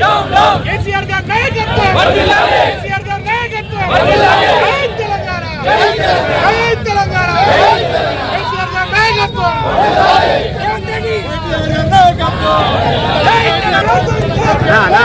Down, down! NCR got mad at them! నా నా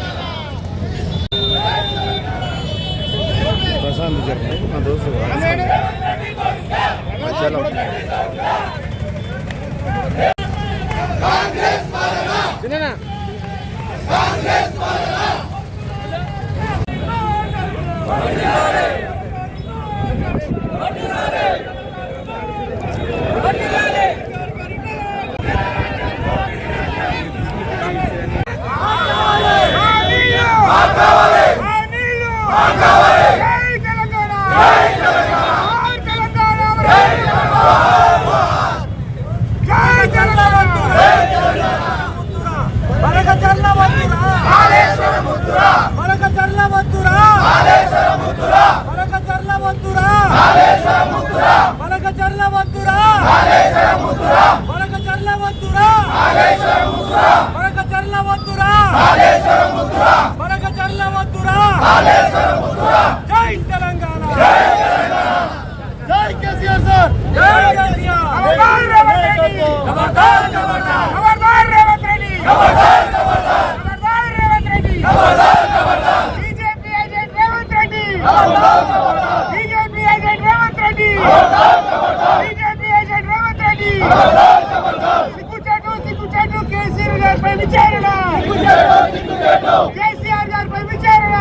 జరిగినాయి మన రోజు మధ్యాహ్నం Hallelujah. గారిపై విచారణ! కేసీఆర్ గారిపై విచారణ!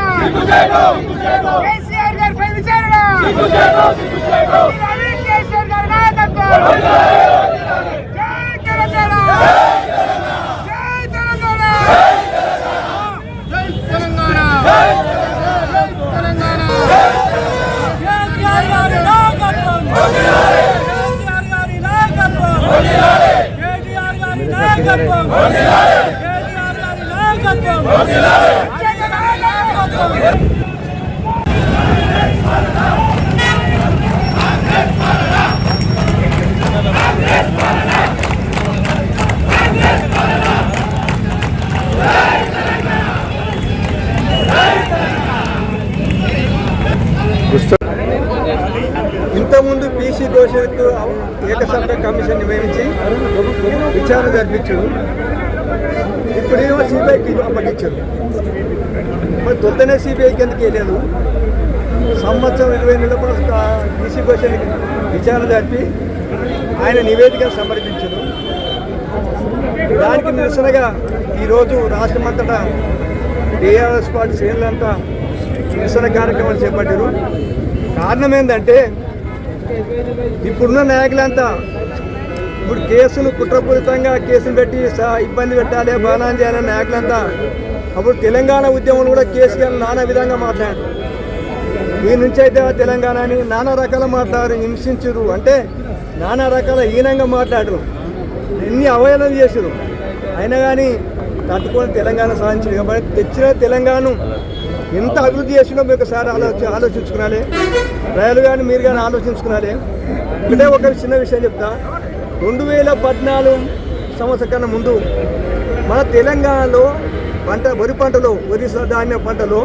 కేసీఆర్ గారిపై విచారణ! కేసీఆర్ గారి నాయకత్వం జై తెలంగాణ జై తెలంగాణ జై తెలంగాణ జై తెలంగాణ కేసీఆర్ గారి నాయకత్వం కేసీఆర్ గారి నాయకత్వం కేటీఆర్ గారి నాయకత్వం ఇంతకుముందు పీసీ ఘోషకు ఏకసభ్య కమిషన్ నియమించి విచారణ జరిపించారు ఇప్పుడేమో సిబిఐకి అప్పగించారు. మరి తొందరనే సిబిఐకి ఎందుకు వెళ్ళలేదు సంవత్సరం ఇరవై నెలల బీసీ పీసీ విచారణ జరిపి ఆయన నివేదిక సమర్పించారు. దానికి నిరసనగా ఈరోజు రాష్ట్రమంతటా టీఆర్ఎస్ పార్టీ శ్రేణులంతా నిరసన కార్యక్రమాలు చేపట్టారు. కారణం ఏంటంటే ఇప్పుడున్న నాయకులంతా ఇప్పుడు కేసును కుట్రపూరితంగా కేసులు పెట్టి ఇబ్బంది పెట్టాలి బాణాలు చేయాలని నాయకులంతా అప్పుడు తెలంగాణ ఉద్యమంలో కూడా కేసీఆర్ నానా విధంగా మాట్లాడారు. ఈ నుంచి అయితే తెలంగాణ తెలంగాణని నానా రకాల మాట్లాడారు హింసించరు. అంటే నానా రకాల హీనంగా మాట్లాడరు. ఎన్ని అవహేళన చేసారు అయినా కానీ తట్టుకొని తెలంగాణ సాధించింది. కాబట్టి తెచ్చిన తెలంగాణ ఎంత అభివృద్ధి చేసినా మీకు ఒకసారి ఆలోచి ఆలోచించుకునాలి. ప్రజలు కానీ మీరు కానీ ఆలోచించుకునాలి. ఒకటే ఒక చిన్న విషయం చెప్తా. రెండు వేల పద్నాలుగు సంవత్సరం కన్నా ముందు మన తెలంగాణలో పంట వరి పంటలో వరి ధాన్య పంటలో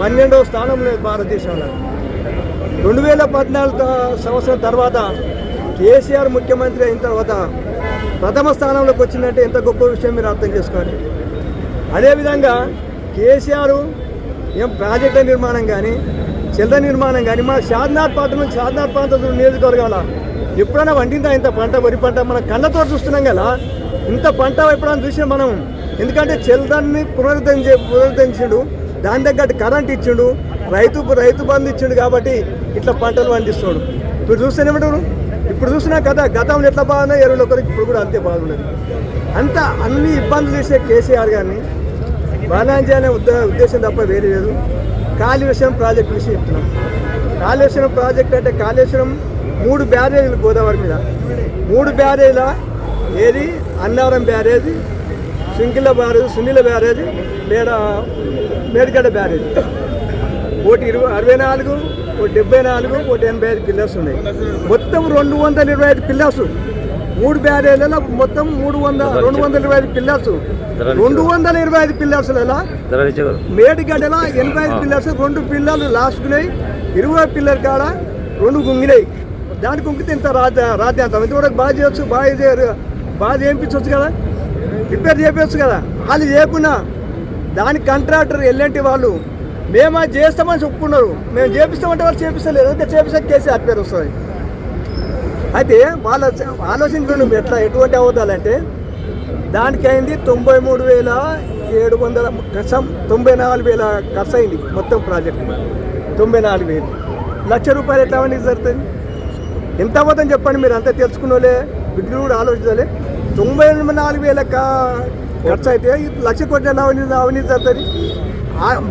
పన్నెండవ స్థానంలో భారతదేశంలో. రెండు వేల పద్నాలుగు సంవత్సరం తర్వాత కేసీఆర్ ముఖ్యమంత్రి అయిన తర్వాత ప్రథమ స్థానంలోకి వచ్చిందంటే ఎంత గొప్ప విషయం మీరు అర్థం చేసుకోవాలి. అదేవిధంగా కేసీఆర్ ఏం ప్రాజెక్టుల నిర్మాణం కానీ చిల్లర నిర్మాణం కానీ మన షాద్నాథ్ నుంచి షాద్నాథ్ ప్రాంతం నియోజకవర్గాల ఎప్పుడైనా వండిందా ఇంత పంట? వరి పంట మన కళ్ళతో చూస్తున్నాం కదా ఇంత పంట ఎప్పుడైనా చూసినా మనం? ఎందుకంటే చిల్లరని పునరుద్ధరించే పునరుద్ధరించాడు దాని తగ్గట్టు కరెంట్ ఇచ్చిండు రైతు రైతు బంధు ఇచ్చిండు కాబట్టి ఇట్లా పంటలు పండిస్తున్నాడు. ఇప్పుడు చూస్తేనేమంటారు? ఇప్పుడు చూసినా కదా గతంలో ఎట్లా బాగున్నాయి ఎరువులు ఒకరికి ఇప్పుడు కూడా అంతే బాగున్నది అంత అన్ని ఇబ్బందులు చేసే కేసీఆర్ గారిని బాలాంజీ అనే ఉద్ద ఉద్దేశం తప్ప వేరే లేదు. కాళేశ్వరం ప్రాజెక్ట్ విషయం చెప్తున్నాం. కాళేశ్వరం ప్రాజెక్ట్ అంటే కాళేశ్వరం మూడు బ్యారేజీలు గోదావరి మీద. మూడు బ్యారేజీల ఏది? Annaram barrage Sunkila barrage Sunila barrage మేడ మేడిగడ్డ బ్యారేజ్. ఒకటి ఇరవై అరవై నాలుగు ఒకటి డెబ్బై నాలుగు ఒకటి ఎనభై ఐదు పిల్లర్స్ ఉన్నాయి. మొత్తం రెండు వందల ఇరవై ఐదు పిల్లర్స్ మూడు బ్యారేజ్లలో మొత్తం మూడు వందల రెండు వందల ఇరవై ఐదు పిల్లర్స్ రెండు వందల ఇరవై ఐదు పిల్లర్స్లలో మేడిగడ్డల ఎనభై ఐదు పిల్లర్స్ రెండు పిల్లర్లు లాస్ట్కున్నాయి ఇరవై పిల్లర్ కాడ రెండు గుంగినాయి దానికి కుంగితే ఇంత రాజ్య రాజ్యాంతం ఇంతవరకు బాగా చేయొచ్చు బాగా చేయరు. బాగా చేయించవచ్చు కదా? రిపేర్ చేయించవచ్చు కదా? వాళ్ళు చేయకుండా దాని కాంట్రాక్టర్ ఎల్లంటి వాళ్ళు మేము అది చేస్తామని చెప్పుకున్నారు. మేము చేపిస్తామంటే వాళ్ళు చేపిస్తలేరు. ఇంకా చేపిస్తే కేసీఆర్ పేరు వస్తుంది అయితే వాళ్ళ ఆలోచించడం ఎట్లా ఎటువంటి అవద్దాలంటే దానికి అయింది తొంభై మూడు వేల ఏడు వందల కసం తొంభై నాలుగు వేల ఖర్చు అయింది మొత్తం ప్రాజెక్ట్. తొంభై నాలుగు వేలు. లక్ష రూపాయలు ఎట్లా అవన్నీ జరుగుతుంది? ఎంత అవ్వదని చెప్పండి మీరు అంతా తెలుసుకున్నోలే బిడ్డలు కూడా ఆలోచించాలి. తొంభై నాలుగు వేల ఖర్చు అయితే లక్ష కోట్ల అవన్నీ అవన్నీ జరుగుతుంది.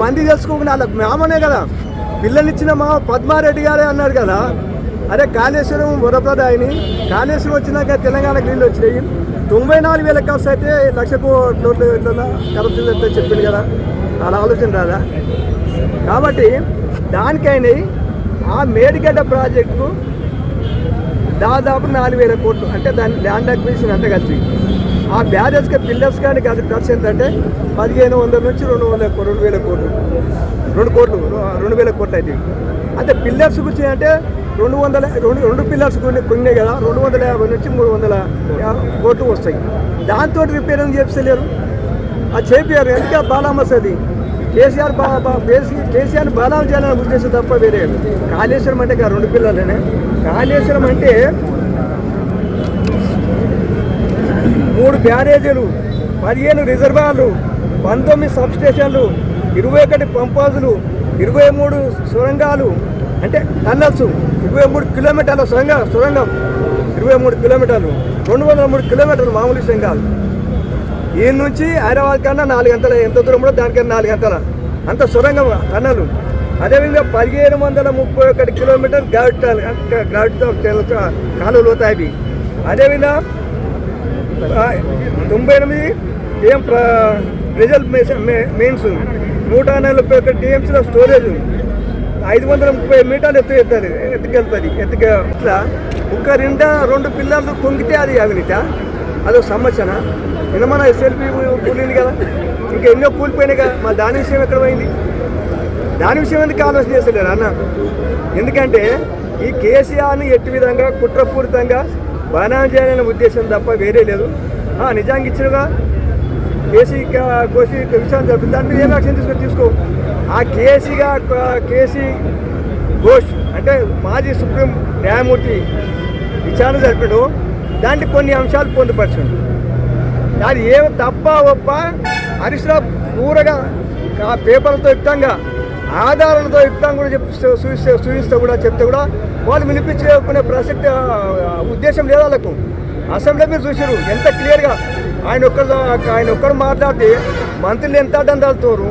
మంది తెలుసుకోకుండా వాళ్ళ మామనే కదా. పిల్లనిచ్చిన మా పద్మారెడ్డి గారే అన్నాడు కదా. అరే కాళేశ్వరం వరప్రదాయని. కాళేశ్వరం వచ్చినాక తెలంగాణకు నీళ్ళు వచ్చినాయి. తొంభై నాలుగు వేల ఖర్చు అయితే లక్ష కోట్లు ఎట్లా కరప్షన్ అయితే చెప్పింది కదా. అలా ఆలోచన రాదా? కాబట్టి దానికైనా ఆ మేడిగడ్డ ప్రాజెక్టుకు దాదాపు నాలుగు వేల కోట్లు. అంటే దాని ల్యాండ్ అక్విజిషన్ అంతా కలిసి. ఆ బ్యారేజ్కి పిల్లర్స్ కానీ అది ఖర్చు ఏంటంటే పదిహేను వందల నుంచి రెండు వందల రెండు వేల కోట్లు. రెండు కోట్లు రెండు వేల కోట్లు అయితే. అంటే పిల్లర్స్ గురించి అంటే రెండు వందల రెండు రెండు పిల్లర్స్ కొన్ని కదా రెండు వందల యాభై నుంచి మూడు వందల కోట్లు వస్తాయి. దాంతో రిపేరింగ్ చేపిస్తలేరు అది చేపారు ఎందుకంటే బాలాం వస్తుంది కేసీఆర్ బా బా- కేసీఆర్ బాలాం చేయాలని ఉద్దేశం తప్ప వేరే కాళేశ్వరం అంటే రెండు పిల్లలనే. కాళేశ్వరం అంటే మూడు బ్యారేజీలు పదిహేను రిజర్వాయర్లు పంతొమ్మిది సబ్ స్టేషన్లు ఇరవై ఒకటి పంపాజులు ఇరవై మూడు సొరంగాలు అంటే టన్నల్స్ ఇరవై మూడు కిలోమీటర్ల సొరంగ సొరంగం ఇరవై మూడు కిలోమీటర్లు రెండు వందల మూడు కిలోమీటర్లు మామూలు విషయం కాదు ఈ నుంచి హైదరాబాద్ కన్నా నాలుగు గంటల ఎంత దూరంలో దానికన్నా నాలుగు గంటల. అంత సొరంగం టన్నలు. అదేవిధంగా పదిహేను వందల ముప్పై ఒకటి కిలోమీటర్ గ్రావిటీ గ్రావిటీ కాలువలు అవుతాయి అవి. అదేవిధంగా తొంభై ఎనిమిది ఏం రిజల్ట్ మెయిన్స్ నూట నలభై ఒక టీఎంసీల స్టోరేజ్ ఐదు వందల ముప్పై మీటర్లు ఎత్తు ఎత్తుంది ఎత్తుకెళ్తుంది ఎత్తుక ఇట్లా ఒక రెండు రెండు పిల్లలు పొంగితే అది అవినీత. అదొక సమస్యన? నిన్న మన ఎస్ఎల్పి కూలింది కదా. ఇంకా ఎన్నో కూలిపోయినాయి కదా. మా దాని విషయం ఎక్కడ పోయింది? దాని విషయం ఎందుకు ఆలోచన చేస్తలేరు అన్న? ఎందుకంటే ఈ కేసీఆర్ని ఎట్టి విధంగా కుట్రపూరితంగా బనాం చేయాలనే ఉద్దేశం తప్ప వేరే లేదు. ఆ, నిజానికి ఇచ్చినగా కేసీ కా- విషయాన్ని జరిపింది దాని దాన్ని ఏం యాక్షన్ తీసుకొని తీసుకో. ఆ కేసీగా కేసీ ఘోష్ అంటే మాజీ సుప్రీం న్యాయమూర్తి విచారణ జరిపాడు. దాంట్లో కొన్ని అంశాలు పొందుపరచండి. అది ఏం తప్ప ఒప్ప? హరీష్ రావు పూరగా ఆ పేపర్లతో యుక్తంగా ఆధారాలతో యుక్తం కూడా చెప్తే చూపిస్తే చూపిస్తే కూడా చెప్తే కూడా వాళ్ళు వినిపించుకునే ప్రసక్తి ఉద్దేశం లేదు వాళ్ళకు. అసెంబ్లీ మీరు చూసారు ఎంత క్లియర్గా. ఆయన ఒక్కరు ఆయన ఒక్కరు మాట్లాడితే మంత్రులు ఎంత అడ్డం తగులుతారు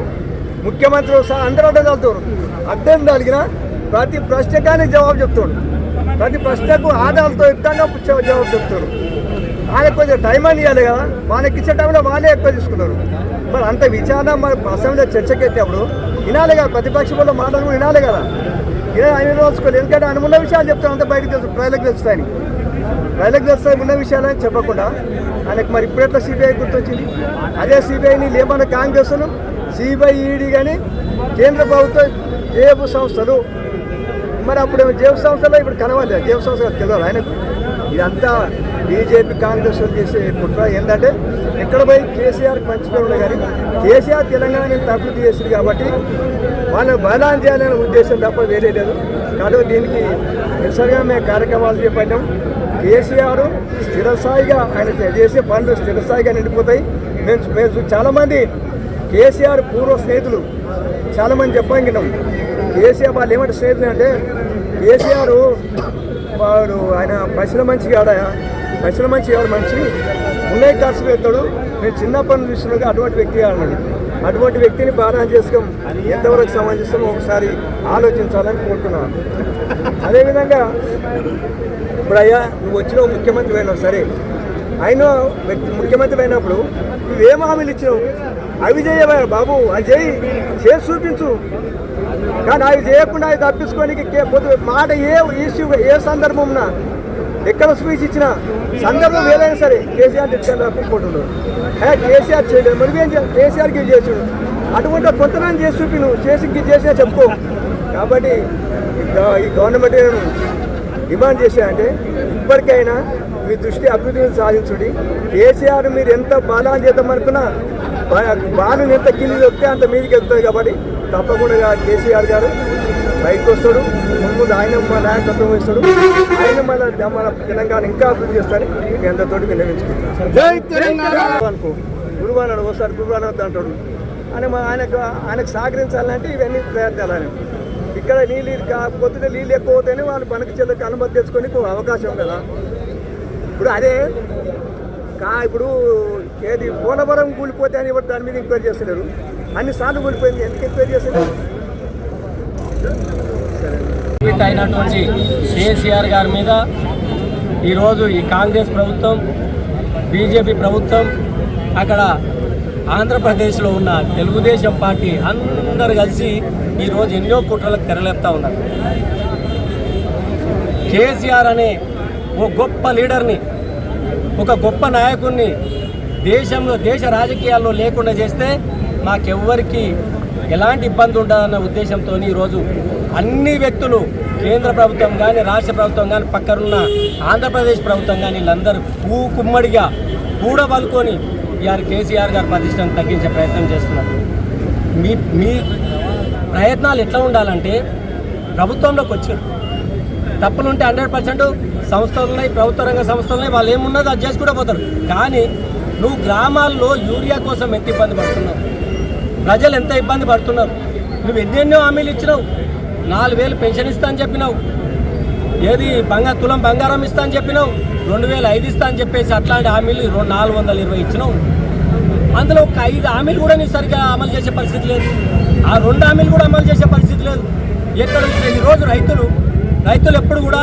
ముఖ్యమంత్రి సహా అందరూ అడ్డం తగులుతారు అడ్డం తగిలిన ప్రతి ప్రశ్నకానే జవాబు చెప్తాడు. ప్రతి ప్రశ్నకు ఆధారాలతో యుక్తంగా జవాబు చెప్తాడు. వాళ్ళకి కొంచెం టైం అని ఇవ్వాలి కదా. వాళ్ళకి ఇచ్చే టైంలో వాళ్ళే ఎక్కువ తీసుకున్నారు మరి అంత విచారణ మరి అసెంబ్లీలో చర్చకి అప్పుడు వినాలి కదా ప్రతిపక్ష వాళ్ళు మాటలు కూడా వినాలి కదా. ఇలా ఆయన రోజుకోలేదు ఎందుకంటే ఆయన ఉన్న విషయాలు చెప్తాను అంత బయటకు తెలుసు ప్రజలకు తెలుస్తాయని. ప్రజలకు తెలుస్తాయి ఉన్న విషయాలని చెప్పకుండా. ఆయనకు మరి ఇప్పుడెట్లా సిబిఐ గుర్తొచ్చింది? అదే సిబిఐని లేమన్న కాంగ్రెస్ను సిబిఐ ఈడీ కానీ కేంద్ర ప్రభుత్వ జేబు సంస్థలు. మరి అప్పుడు జేబు సంస్థలో ఇప్పుడు కనవాలి జేబు సంస్థ తెలియదు ఆయనకు. ఇదంతా బీజేపీ కాంగ్రెస్ చేసే కుట్ర. ఏంటంటే ఎక్కడ పోయి కేసీఆర్కి మంచి పేరు ఉన్నాయి కానీ కేసీఆర్ తెలంగాణ అభివృద్ధి చేసింది కాబట్టి వాళ్ళని బలాన్ చేయాలనే ఉద్దేశం తప్ప వేరే లేదు. కాబట్టి దీనికి నిరసనగా మేము కార్యక్రమాలు చేపట్టాం. కేసీఆర్ స్థిరస్థాయిగా ఆయన చేసే పనులు స్థిరస్థాయిగా నిండిపోతాయి. మేము మేము చాలామంది కేసీఆర్ పూర్వ స్నేహితులు. చాలామంది చెప్పాం కేసీఆర్ వాళ్ళు ఏమంటే స్నేహితులు అంటే కేసీఆర్ వాడు ఆయన పైసల మంచి కాడయా పైసల మంచి ఎవరు మంచి? ఉన్నాయి ఖర్చు నేను చిన్నప్పటి నుంచి అటువంటి వ్యక్తి అన్నాడు. అటువంటి వ్యక్తిని బాగా చేసుకోం ఎంతవరకు సమంజసం ఒకసారి ఆలోచించాలని కోరుతున్నాను. అదేవిధంగా ఇప్పుడు అయ్యా నువ్వు వచ్చిన ముఖ్యమంత్రి అయినావు సరే. ఆయన వ్యక్తి ముఖ్యమంత్రి అయినప్పుడు నువ్వేం హామీలు ఇచ్చినావు? అవి చేయవా బాబు అది చేయి. చేసి చూపించు. కానీ అవి చేయకుండా అవి తప్పించుకోనికి మాట ఏ ఇష్యూ ఏ సందర్భంన ఎక్కడ స్పీచ్ ఇచ్చిన సందర్భం ఏదైనా సరే కేసీఆర్ తెచ్చుకొని అనుకుంటున్నాడు హే కేసీఆర్ చేయలేదు. మరి ఏం చేయాలి? కేసీఆర్కి చేసాడు అటువంటి కొంతమంది చేసి చూపి నువ్వు చేసి ఇంక చేసినా చెప్పుకో. కాబట్టి ఈ గవర్నమెంట్ నేను డిమాండ్ చేశానంటే ఇప్పటికైనా మీ దృష్టి అభివృద్ధిని సాధించుడి. కేసీఆర్ మీరు ఎంత బాలాన్ని చేద్దామనుకున్నా అనుకున్నా ఎంత కింది వస్తే అంత మీదికి వెళ్తుంది కాబట్టి తప్పకుండా కేసీఆర్ గారు. బయటకు వస్తాడు ముందు ఆయన మా నాయకత్వం వస్తాడు ఆయన మన మన తెలంగాణ ఇంకా అభివృద్ధి చేస్తారని మీ అందరితోటి తెలంగాణ అనుకో గురువు అన్నాడు ఒకసారి గురువు అనొద్దు అంటాడు. అని మా ఆయనకు ఆయనకు సహకరించాలంటే ఇవన్నీ ప్రయత్నాలు. ఆయన ఇక్కడ నీళ్ళు కాకపోతే నీళ్ళు ఎక్కువ అవుతాయని వాళ్ళు మనకి చెల్లకి అనుమతి తెచ్చుకొని అవకాశం కదా. ఇప్పుడు అదే కా ఇప్పుడు ఏది పోలవరం కూలిపోతే అని దాని మీద ఎంక్వైరీ చేస్తున్నారు అన్ని సార్లు కూలిపోయింది. ఎందుకు ఎంక్వైరీ చేస్తున్నారు అయినటువంటి కేసీఆర్ గారి మీద ఈరోజు ఈ కాంగ్రెస్ ప్రభుత్వం బీజేపీ ప్రభుత్వం అక్కడ ఆంధ్రప్రదేశ్లో ఉన్న తెలుగుదేశం పార్టీ అందరు కలిసి ఈరోజు ఎన్నో కుట్రలకు తెరలేపుతా ఉన్నారు. కేసీఆర్ అనే ఓ గొప్ప లీడర్ని ఒక గొప్ప నాయకుడిని దేశంలో దేశ రాజకీయాల్లో లేకుండా చేస్తే మాకెవ్వరికి ఎలాంటి ఇబ్బంది ఉండదన్న ఉద్దేశంతో ఈరోజు అన్ని వ్యక్తులు కేంద్ర ప్రభుత్వం కానీ రాష్ట్ర ప్రభుత్వం కానీ పక్కనున్న ఆంధ్రప్రదేశ్ ప్రభుత్వం కానీ వీళ్ళందరూ పూ కుమ్మడిగా కూడబలుకొని ఇవాళ కేసీఆర్ గారి ప్రతిష్టను తగ్గించే ప్రయత్నం చేస్తున్నారు. మీ మీ ప్రయత్నాలు ఎట్లా ఉండాలంటే ప్రభుత్వంలోకి వచ్చారు. తప్పులుంటే హండ్రెడ్ పర్సెంట్ సంస్థలున్నాయి ప్రభుత్వ రంగ సంస్థలున్నాయి వాళ్ళు ఏమున్నదో అది చేసుకుంటూ పోతారు. కానీ నువ్వు గ్రామాల్లో యూరియా కోసం ఎంత ఇబ్బంది పడుతున్నావు? ప్రజలు ఎంత ఇబ్బంది పడుతున్నారు? నువ్వు ఎన్నెన్నో హామీలు ఇచ్చినావు. నాలుగు వేలు పెన్షన్ ఇస్తా అని చెప్పినావు. ఏది బంగారు తులం బంగారం ఇస్తా అని చెప్పినావు. రెండు వేలు ఐదు ఇస్తా అని చెప్పేసి అట్లాంటి హామీలు రెండు నాలుగు వందల ఇరవై ఇచ్చినావు. అందులో ఒక ఐదు హామీలు కూడా నీ సరిగ్గా అమలు చేసే పరిస్థితి లేదు. ఆ రెండు హామీలు కూడా అమలు చేసే పరిస్థితి లేదు. ఎక్కడ ఈరోజు రైతులు రైతులు ఎప్పుడు కూడా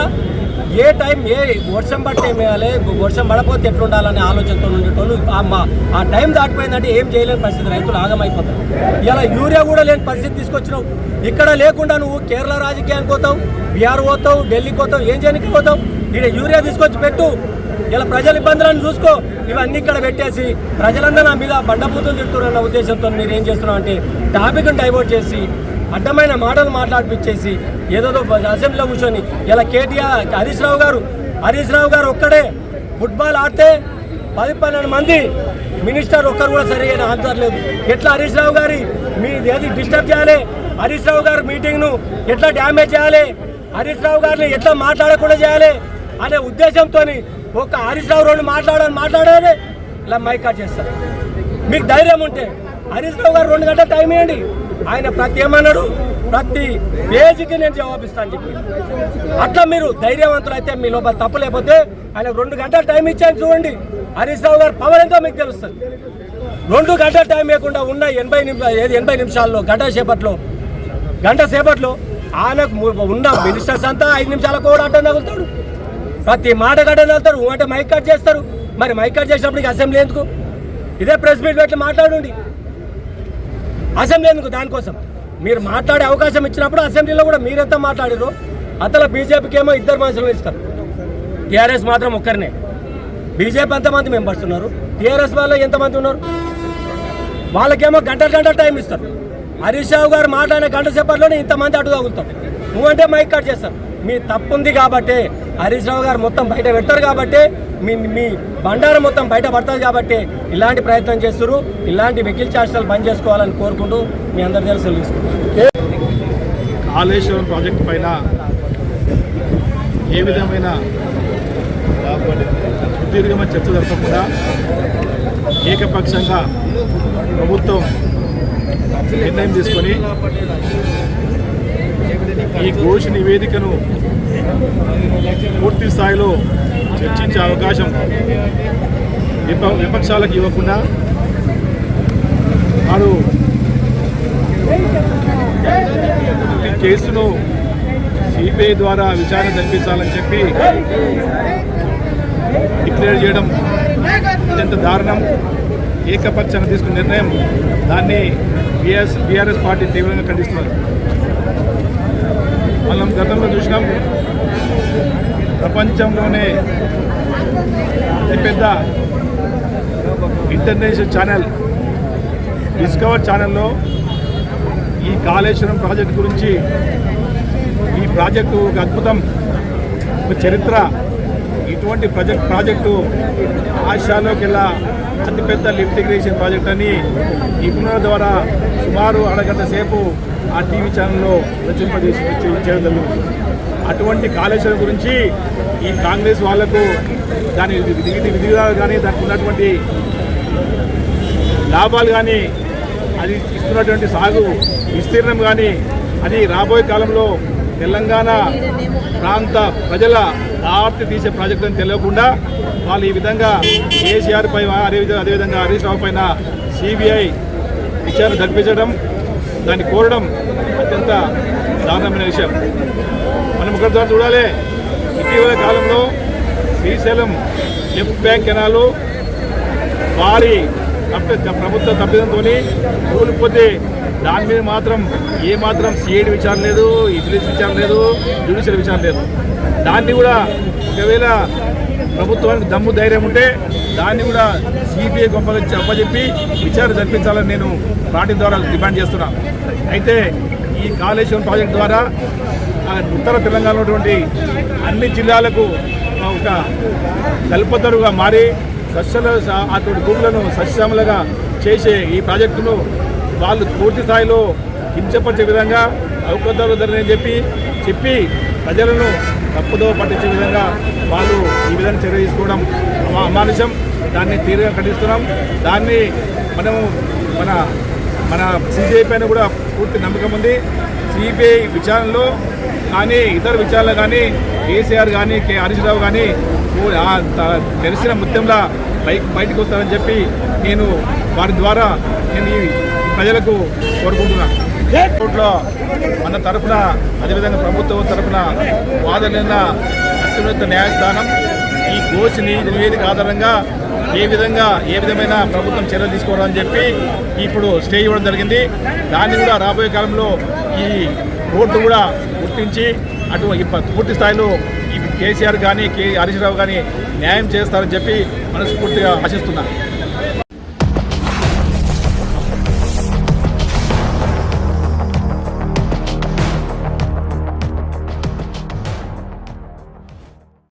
ఏ టైం ఏ వర్షం పడితే ఏం వేయాలి వర్షం పడకపోతే ఎట్లుండాలనే ఆలోచనతో ఉండేటోళ్ళు ఆ టైం దాటిపోయిందంటే ఏం చేయలేని పరిస్థితి రైతులు ఆగమైపోతారు. ఇలా యూరియా కూడా లేని పరిస్థితి తీసుకొచ్చినావు. ఇక్కడ లేకుండా నువ్వు కేరళ రాజకీయానికి పోతావు బీహార్ పోతావు ఢిల్లీకి పోతావు ఏం చేయడానికి పోతావు? ఇక్కడ యూరియా తీసుకొచ్చి పెట్టు. ఇలా ప్రజల ఇబ్బందులను చూసుకో. ఇవన్నీ ఇక్కడ పెట్టేసి ప్రజలందరూ నా మీద బండపూతులు తిడుతున్నారన్న ఉద్దేశంతో మీరు ఏం చేస్తున్నావు అంటే టాపిక్ను డైవర్ట్ చేసి అడ్డమైన మాటలు మాట్లాడిపించేసి ఏదేదో అసెంబ్లీలో కూర్చొని ఇలా కేటీఆర్ హరీష్ రావు గారు హరీష్ రావు గారు ఒక్కడే ఫుట్బాల్ ఆడితే పది పన్నెండు మంది మినిస్టర్ ఒక్కరు కూడా సరైన ఆన్సర్ లేదు. ఎట్లా హరీష్ రావు గారి మీ ఏది డిస్టర్బ్ చేయాలి? హరీష్ రావు గారి మీటింగ్ను ఎట్లా డ్యామేజ్ చేయాలి? హరీష్ రావు గారిని ఎట్లా మాట్లాడకుండా చేయాలి? అనే ఉద్దేశంతో ఒక హరీష్ రావు రెండు మాట్లాడాలని మాట్లాడాలి ఇలా మైకా చేస్తారు మీకు ధైర్యం ఉంటే హరీష్ రావు గారు రెండు గంటల టైం ఇవ్వండి. ఆయన ప్రతి ఏమన్నాడు? ప్రతి పేజీకి నేను జవాబిస్తాను చెప్పి అట్లా మీరు ధైర్యవంతులు అయితే మీ లోపల తప్పు లేకపోతే ఆయన రెండు గంటల టైం ఇచ్చాను చూడండి. హరీష్ రావు గారు పవర్ ఎంతో మీకు తెలుస్తుంది. రెండు గంటల టైం లేకుండా ఉన్న ఎనభై నిమిషాలు ఏది ఎనభై నిమిషాల్లో గంట సేపట్లో గంట సేపట్లో ఆయనకు ఉన్న మినిస్టర్స్ అంతా ఐదు నిమిషాలకు కూడా అడ్డం తగులుతాడు. ప్రతి మాట గడ్డం తగులుతారు అంటే మైక్ కట్ చేస్తారు. మరి మైక్ కట్ చేసినప్పుడు అసెంబ్లీ ఎందుకు? ఇదే ప్రెస్ మీట్ పెట్టి మాట్లాడండి. అసెంబ్లీ ఎందుకు? దానికోసం. మీరు మాట్లాడే అవకాశం ఇచ్చినప్పుడు అసెంబ్లీలో కూడా మీరెంత మాట్లాడారు అతల బీజేపీకి ఏమో ఇద్దరు మనుషులు ఇస్తారు. టీఆర్ఎస్ మాత్రం ఒక్కరినే. బీజేపీ ఎంతమంది మెంబర్స్ ఉన్నారు? టీఆర్ఎస్ వాళ్ళు ఎంతమంది ఉన్నారు? వాళ్ళకేమో గంటల గంటల టైం ఇస్తారు. హరీష్ రావు గారు మాట్లాడిన గంట సేపట్లోనే ఇంతమంది అడుగు తగులుతారు. నువ్వంటే మైక్ కట్ చేస్తారు. మీ తప్పు ఉంది కాబట్టి హరీష్ రావు గారు మొత్తం బయట పెడతారు కాబట్టి మీ మీ బండారం మొత్తం బయట పడుతుంది కాబట్టి ఇలాంటి ప్రయత్నం చేస్తారు. ఇలాంటి వెకిల్ చార్జీలు బంద్ చేసుకోవాలని కోరుకుంటూ మీ అందరి తెలుసు తీసుకుంటారు కాళేశ్వరం ప్రాజెక్ట్ పైన ఏ విధమైన సుదీర్ఘమైన చర్చ జరపకుండా ఏకపక్షంగా ప్రభుత్వం నిర్ణయం తీసుకొని ఈ ఘోష నివేదికను పూర్తి స్థాయిలో చర్చించే అవకాశం విప విపక్షాలకు ఇవ్వకుండా వారు ప్రతి కేసును సిబిఐ ద్వారా విచారణ జరిపించాలని చెప్పి డిక్లేర్ చేయడం అత్యంత దారుణం. ఏకపక్షంగా తీసుకున్న నిర్ణయం దాన్ని బిఎస్ బీఆర్ఎస్ పార్టీ తీవ్రంగా ఖండిస్తున్నారు. మనం గతంలో చూసినాం. ప్రపంచంలోనే అతిపెద్ద ఇంటర్నేషనల్ ఛానల్ డిస్కవర్ ఛానల్లో ఈ కాళేశ్వరం ప్రాజెక్టు గురించి ఈ ప్రాజెక్టు ఒక అద్భుతం ఒక చరిత్ర. ఇటువంటి ప్రాజెక్ట్ ప్రాజెక్టు ఆసియాలోకి అతిపెద్ద లిఫ్ట్ ఇగ్రేషన్ ప్రాజెక్ట్ అని నిపుణుల ద్వారా సుమారు అరగంట సేపు ఆ టీవీ ఛానల్లో రచింపజేసి చేయడం జరిగింది అటువంటి కాళేశ్వరం గురించి ఈ కాంగ్రెస్ వాళ్ళకు దాని విధి విధిగా విధాలు కానీ దానికి ఉన్నటువంటి లాభాలు కానీ అది ఇస్తున్నటువంటి సాగు విస్తీర్ణం కానీ అది రాబోయే కాలంలో తెలంగాణ ప్రాంత ప్రజల ఆర్తి తీసే ప్రాజెక్టు అని తెలియకుండా వాళ్ళు ఈ విధంగా కేసీఆర్ పై అదేవిధంగా అదేవిధంగా హరీష్ రావు పైన సిబిఐ విచారణ జరిపించడం దాన్ని కోరడం అత్యంత దారుణమైన విషయం. మనం ఒకటిసారి చూడాలి. ఇటీవల కాలంలో శ్రీశైలం లెఫ్ట్ బ్యాంక్ కెనాలు భారీ తప్పి ప్రభుత్వ తప్పిదంతో కూలిపోతే దాని మీద మాత్రం ఏ మాత్రం సిఐడి విచారణ లేదు ఇంగ్లీష్ విచారణ లేదు జ్యుడిషియల్ విచారణ లేదు. దాన్ని కూడా ఒకవేళ ప్రభుత్వానికి దమ్ము ధైర్యం ఉంటే దాన్ని కూడా సిబిఐ గొప్పగా అప్పచెప్పి విచారణ జరిపించాలని నేను పార్టీ ద్వారా డిమాండ్ చేస్తున్నాం. అయితే ఈ కాళేశ్వరం ప్రాజెక్ట్ ద్వారా ఉత్తర తెలంగాణలో ఉన్నటువంటి అన్ని జిల్లాలకు ఒక కల్పతరుగా మారి సస్యల అటువంటి భూములను సస్యములుగా చేసే ఈ ప్రాజెక్టును వాళ్ళు పూర్తి స్థాయిలో కించపరిచే విధంగా అవకతవకని చెప్పి చెప్పి ప్రజలను తప్పుదో పట్టించే విధంగా వాళ్ళు ఈ విధంగా చర్య తీసుకోవడం అమానుషం. దాన్ని తీరుగా ఖండిస్తున్నాం. దాన్ని మనము మన మన సిబిఐ పైన కూడా పూర్తి నమ్మకం ఉంది. సిబిఐ విచారణలో కానీ ఇతర విచారణలో కానీ కేసీఆర్ కానీ కే హరీష్ రావు కానీ తెలిసిన ముత్యంలా బయట బయటకు వస్తారని చెప్పి నేను వారి ద్వారా నేను ఈ ప్రజలకు కోరుకుంటున్నాను కోర్టులో మన తరఫున అదేవిధంగా ప్రభుత్వం తరఫున వాదన అత్యున్నత న్యాయస్థానం ఈ ఘోష్ నివేదిక ఆధారంగా ఏ విధంగా ఏ విధమైన ప్రభుత్వం చర్యలు తీసుకోవాలని చెప్పి ఇప్పుడు స్టే ఇవ్వడం జరిగింది. దాన్ని కూడా రాబోయే కాలంలో ఈ రోడ్డు కూడా గుర్తించి అటు పూర్తి స్థాయిలో ఈ కేసీఆర్ కానీ కే హరీష్ రావు కానీ న్యాయం చేస్తారని చెప్పి మనస్ఫూర్తిగా ఆశిస్తున్నాను